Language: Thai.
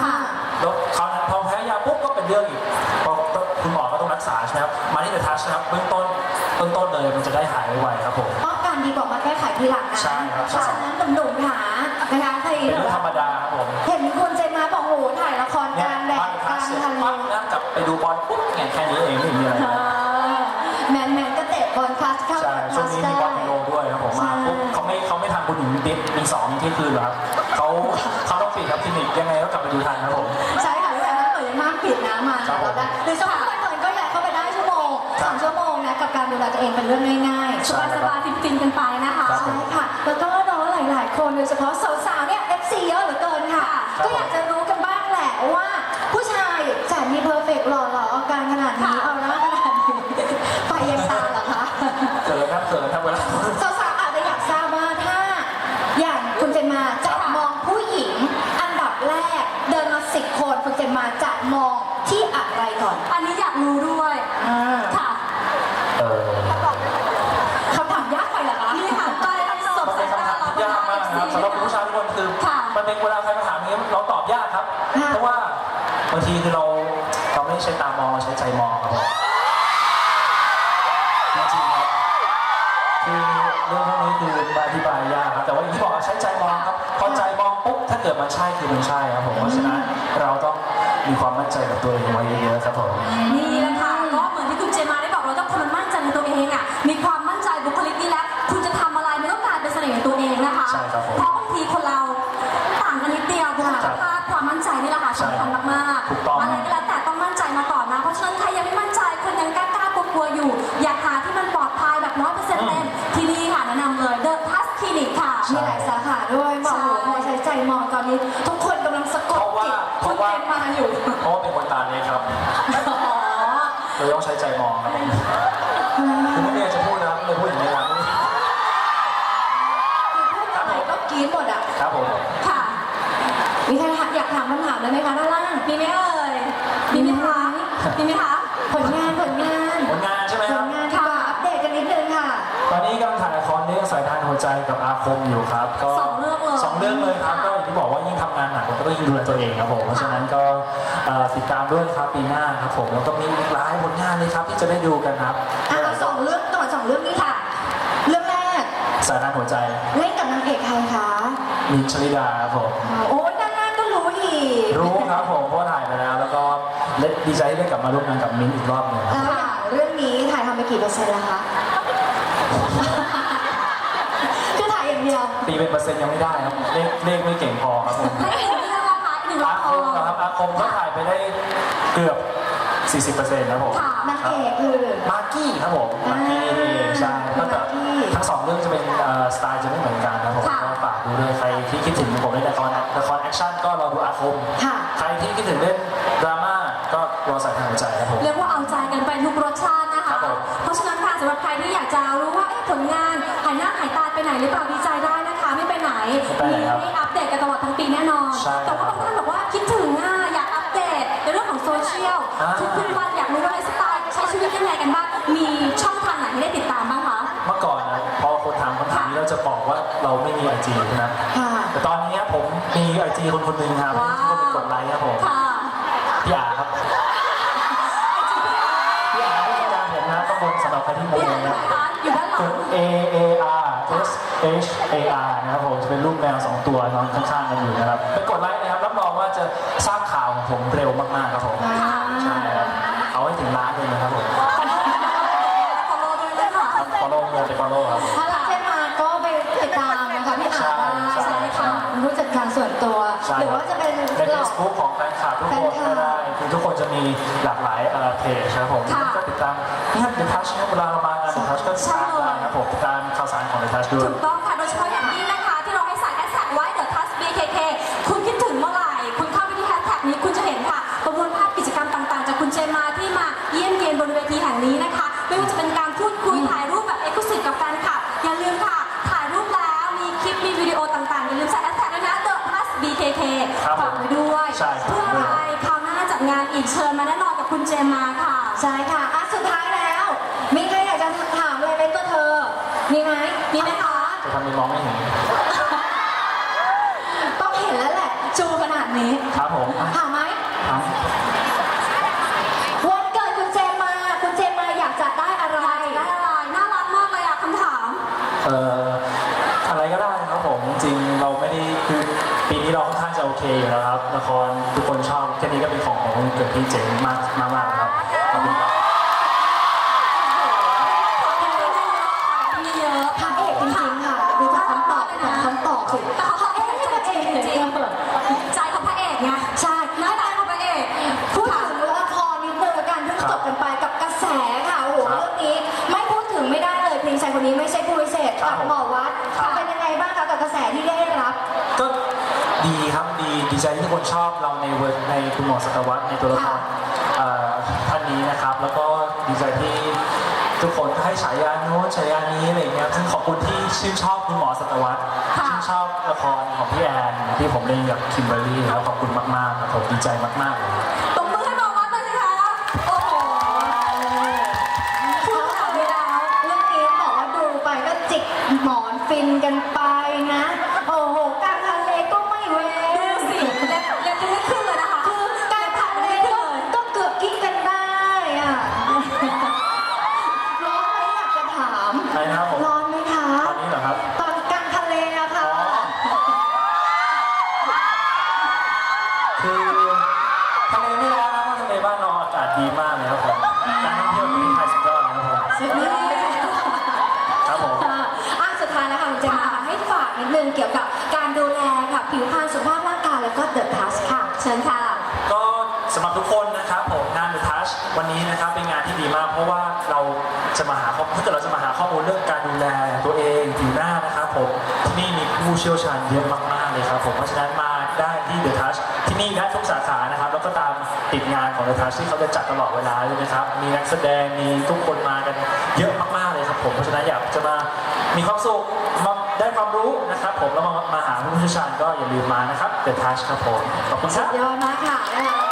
ค่ะ แล้วคราวนั้นพอแพ้ยาปุ๊บก็เป็นเรื่องอีกพอคุณหมอก็ต้องรักษาใช่ไหมครับมาที่เดอะทัชนะครับเบื้องต้นเบื้องต้นเลยมันจะได้หายไวๆครับผม ป้องกันดีกว่ามาแก้ไขทีหลังนะใช่ครับ เพราะฉะนั้นหนุ่มๆค่ะนะคะใครเป็นเรื่องธรรมดา ไม่ทำคุณหญิงดิฟมีสองเที่ยงคืนหรอกครับเขาเขาต้องปิดครับคลินิกยังไงก็กลับไปดูทันครับผม ใช่ค่ะแต่ถ้าเปิดยังมากปิดนะมาครับผมเราได้หรือสมมติว่าเปิดก็อยากเข้าไปได้ชั่วโมงสามชั่วโมงนะกับการดูแลตัวเองเป็นเรื่องง่ายๆใช่สบายๆฟินๆกันไปนะคะครับผม ใช่ค่ะ แล้วก็น้องหลายๆ คนโดยเฉพาะสาวๆเนี่ย FC เยอะเหลือเกินค่ะครับก็อยากจะรู้กันบ้างแหละว่า ผู้ชายแสนมีเพอร์เฟกต์หล่อๆเอาการขนาดนี้เอ จมมาจะมองที่อะไรก่อนอันนี้อยากรู้ด้วยค่ะเออคำถามยากไปเหรอคะนี่ค่ะไปสบมันสาเป็ยนตาคำถามเราที่ยากมากนะครับสำหรับผู้ชายทุกคนคือ ค่ะ มันเป็นเวลาใครมาถามอย่างนี้เราตอบยากครับเพราะว่าบางทีคือเราเราไม่ได้ใช้ตามองเราใช้ใจมองครับผมจริงๆครับคือเรื่องพวกนี้คือมาอธิบายยากครับแต่ว่าอย่างที่บอกว่าใช้ใจมองครับพอใจมองปุ๊บถ้าเกิดมันใช่คือมันใช่ครับผมเพราะฉะนั้นเราต้อง มีความมั่นใจกับตัวเองไว้เยอะๆครับผมนี่แหละค่ะก็เหมือนที่คุณเจมาได้บอกเราต้องคนมันมั่นใจในตัวเองอะมีความมั่นใจบุคลิกนี่แล้วคุณจะทำอะไรมันต้องกลายเป็นเสน่ห์ในตัวเองนะคะใช่ครับผมเพราะบางทีคนเราต่างกันนิดเดียวบุคลิกภาพความมั่นใจนี่แหละค่ะใช่สำคัญมากถูกต้อง ๆอะไรก็แล้วแต่ต้องมั่นใจมาก่อนนะเพราะฉะนั้นใครยังไม่มั่นใจคนยังกล้าๆกลัวๆอยู่ อยากหาที่มันปลอดภัยแบบร้อยเปอร์เซ็นต์เต็มที่นี่ค่ะแนะนำเลยเดอะทัสคลินิกค่ะ มีหลายสาขาด้วยบอกโอ้โหพอใช้ใจมองตอนนี้ อยู่ เพราะว่าเป็นคนตาเล็กครับอ๋อเลยต้องใช้ใจมองครับผมคือไม่มีอะไรจะพูดนะครับเลยพูดอย่างนี้ครับคือพูดอะไรก็กรี๊ดหมดอะ ครับผม ค่ะ มีใครอยากถามคำถามเลยไหมคะด้านล่าง มีไหมเอ่ย มีไหมคะมีไหมคะผลงานผลงานผลงานใช่ไหมผครับลงานที่ว่าอัปเดตกันนิดนึงค่ะ ตอนนี้กำลังถ่ายละครเรื่องสายทานหัวใจกับอาคมอยู่ครับ ก็สองเรื่ องเลยสองเรื่องเลยครับก็อย่างที่บอกว่ายิ่งทำงานหนักเราก็ต้องยิ่งดูแลตัวเองครับผมเพราะฉะนั้นก็เอ่อติดตามด้วยครับปีหน้าครับผมแล้วก็มีอีกหลายผลงานเลยครับที่จะได้ดูกันครับอะเอาสองเรื่องก่อนสองเรื่องนี้ค่ะ เรื่องแรกสายทานหัวใจเล่นกับนางเอกใครคะมินท์ชลิดาครับผมโอ้ยด้านล่างก็รู้อีกรู้ครับผมเพราะว่าถ่ายไปแล้ว แล้วก็เล่นดีใจที่ได้กลับมาร่วมงานกับมินท์อีกรอบหนึงครับแล้วอย่างเรื่องนี้ถ่ายทำไปกี่เปอร์เซ็นต์แล้วคะ คื อถ่ายอย่างเดียวตีเป็นเปอร์เซ็นต์ยังไม่ได้ครับเลขเลขไม่เก่งพอครับผมและอีกหนึ่งเรื่องนะคะอีกหนึ่งละอาคคมรนะครับอาคมก็ถ่ายไปได้เกือบ 40%นะผมค่ะนางเอกคือ มากกี้ครับผมมากกี้นี่เองใช่ก็แต่มากกี้ทั้งสองเรื่องจะเป็นเอ่อสไตล์จะไม่เหมือนกันนะผมค่ะก็ฝากดูด้วยใครที่คิดถึงผมเล่นละครละครแอคชั่นก็รอดูอาคม ค่ะ ใครที่คิดถึงเล่นดราม่าก็รอใส่ทางหัวใจครับผม เรียกว่าเอาใจกันไปทุกรสชาติ นะครัคะบผมเพราะฉะนั้นค่ะสำหรับใครที่อยากจะรู้ว่าเอ๊ะผลงานหายหน้าหายตาไปไหนหรือเปล่าดีใจได้นะคะไม่ไปไหนไม่ไปไหนมีครับให้อัปเดตกันตลอดทั้งปีแน่นอน ใช่แต่ว่าบางท่านบอกว่าคิดถึงอะอยากอัปเดตในเรื่องของโซเชียลอ่า ทุกๆวันอยากรู้ว่าไลฟ์สไตล์ใช้ชีวิตยังไงกันบ้างมีช่องทางไหนที่ได้ติดตามบ้างคะ เมื่อก่อนนะพอคนถามคำถามนี้เราจะบอกว่าเราไม่มีไอจีนะค่ะ แต่ตอนนี้ผมมีไอจีคนคนหนึ่งครับว้าว ที่คนไปกดไลค์ครับผมค่ะ พี่อาครับ ผมนะต้องบนสำหรับใครที่โมพี่โหอ่านนะไหนคะอยู่ด้านหลักงด A A R S H A R นะครับผมจะเป็นรูปแมวสองตัวนอนข้างๆกันอยู่นะครับไปกดไลค์นะครับรับรองว่าจะทราบข่าวของผมเร็วมากๆครับผมอ่าใช่ครับเอาให้ถึงล้านเลยนะครับผมฟอลโล่ด้วยนะคะครับ follow เลยไป follow ครับผม ถ้ารักเจมมาก็ไปติดตามนะคะพี่อาร์ได้ ใช่ใช่ ค่ะ เป็นผู้จัดการส่วนตัว ใช่หรือว่าจะเป็นในเหล่า Facebook ของแฟนคลับทุกคนก็ได้คือทุกคนจะมีหลากหลายเอ่อเพจนะครับผมค่ะก็ติดตามนี่ครับเดทัชเวลาเรามางานเดทัชก็ติดตามได้นะครับผมติดตามข่าวสารของเดทัชด้วย ถูกต้องค่ะ โดยเฉพาะอย่างยิ่งนะคะ ที่เราให้ใส่แฮชแท็กไว้ The Touch BKK คุณคิดถึงเมื่อไหร่ คุณเข้าไปที่แฮชแท็กนี้คุณจะเห็นค่ะประมวลภาพกิจกรรมต่างๆ จากคุณเจมาที่มาเยี่ยมเยียนบนเวทีแห่งนี้นะคะ ไม่ว่าจะเป็นการพูดคุยถ่าย ใช่ค่ะอะสุดท้ายแล้ว มีใครอยากจะถามอะไรไหมตัวเธอ มีไหมมีไหมคะ จะทำให้มองไม่เห็นต้องเห็นแล้วแหละจูขนาดนี้ ครับผมอะถามไหมถามวันเกิดคุณเจมมา คุณเจมมาอยากจะได้อะไรได้อะไรน่ารักมากเลยอะคำถาม เอ่ออะไรก็ได้ครับผมจริงๆเราไม่ได้คือปีนี้เราค่อนข้างจะโอเคอยู่แล้วครับละครทุกคนชอบแค่นี้ก็เป็นของของวันเกิดพี่เจ๋งมากมากมากๆครับ ขอบคุณครับมีเยอะพระเอกจริงๆค่ะดูจากคำตอบของคำตอบสิแต่เขาพระเอกจริงจริงใจของพระเอกไงใช่หน้าตาของพระเอกพูดถึงละครนิดนึงละกันเพิ่งจบกันไปกับกระแสค่ะโอ้โหเรื่องนี้ไม่พูดถึงไม่ได้เลยเพลงชายคนนี้ไม่ใช่ผู้พิเศษกับหมอวัดเป็นยังไงบ้างคะกับกระแสที่ได้รับ ก็ดีครับดีดีใจที่ทุกคนชอบเราในเวอร์ในคุณหมอสัตวัตในตัวละครเอ่อท่า นนี้นะครับ แล้วก็ดีใจที่ทุกคนให้ฉายาโน้นฉายานี้อะไรอย่างเงี้ยซึ่งขอบคุณที่ชื่นชอบคุณหมอสัตวัตชื่นชอบละครของพี่แอนที่ผมเล่นกับคิมเบอร์รี่แล้วขอบคุณมากๆครับผมดีใจมากๆเลย นึงเกี่ยวกับการดูแลค่ะผิวพรรณสุขภาพร่างกายแล้วก็เดอะทัชค่ะ เชิญค่ะ ก็สำหรับทุกคนนะครับผมงาน The Touch วันนี้นะครับเป็นงานที่ดีมาก เพราะว่าเราจะมาหาข้อถ้าเกิดเราจะมาหาข้อมูลเรื่องการดูแลตัวเองผิวหน้านะครับผมที่นี่มีผู้เชี่ยวชาญเยอะมากๆเลยครับผมเพราะฉะนั้นมาได้ที่ The Touch ที่นี่ได้ทุกสาขานะครับแล้วก็ตามติดงานของ The Touch ที่เขาจะจัดตลอดเวลาเลยนะครับมีนักแสดงมีทุกคนมากันเยอะมากๆเลยครับผมเพราะฉะนั้นอยากจะมามีความสุขมา ได้ความรู้นะครับ ผมแล้วมามาหาผู้เชี่ยวชาญก็อย่าลืมมานะครับเดอะทัชครับผมขอบคุณคสุรับ ดยอดมากค่ะนะคะ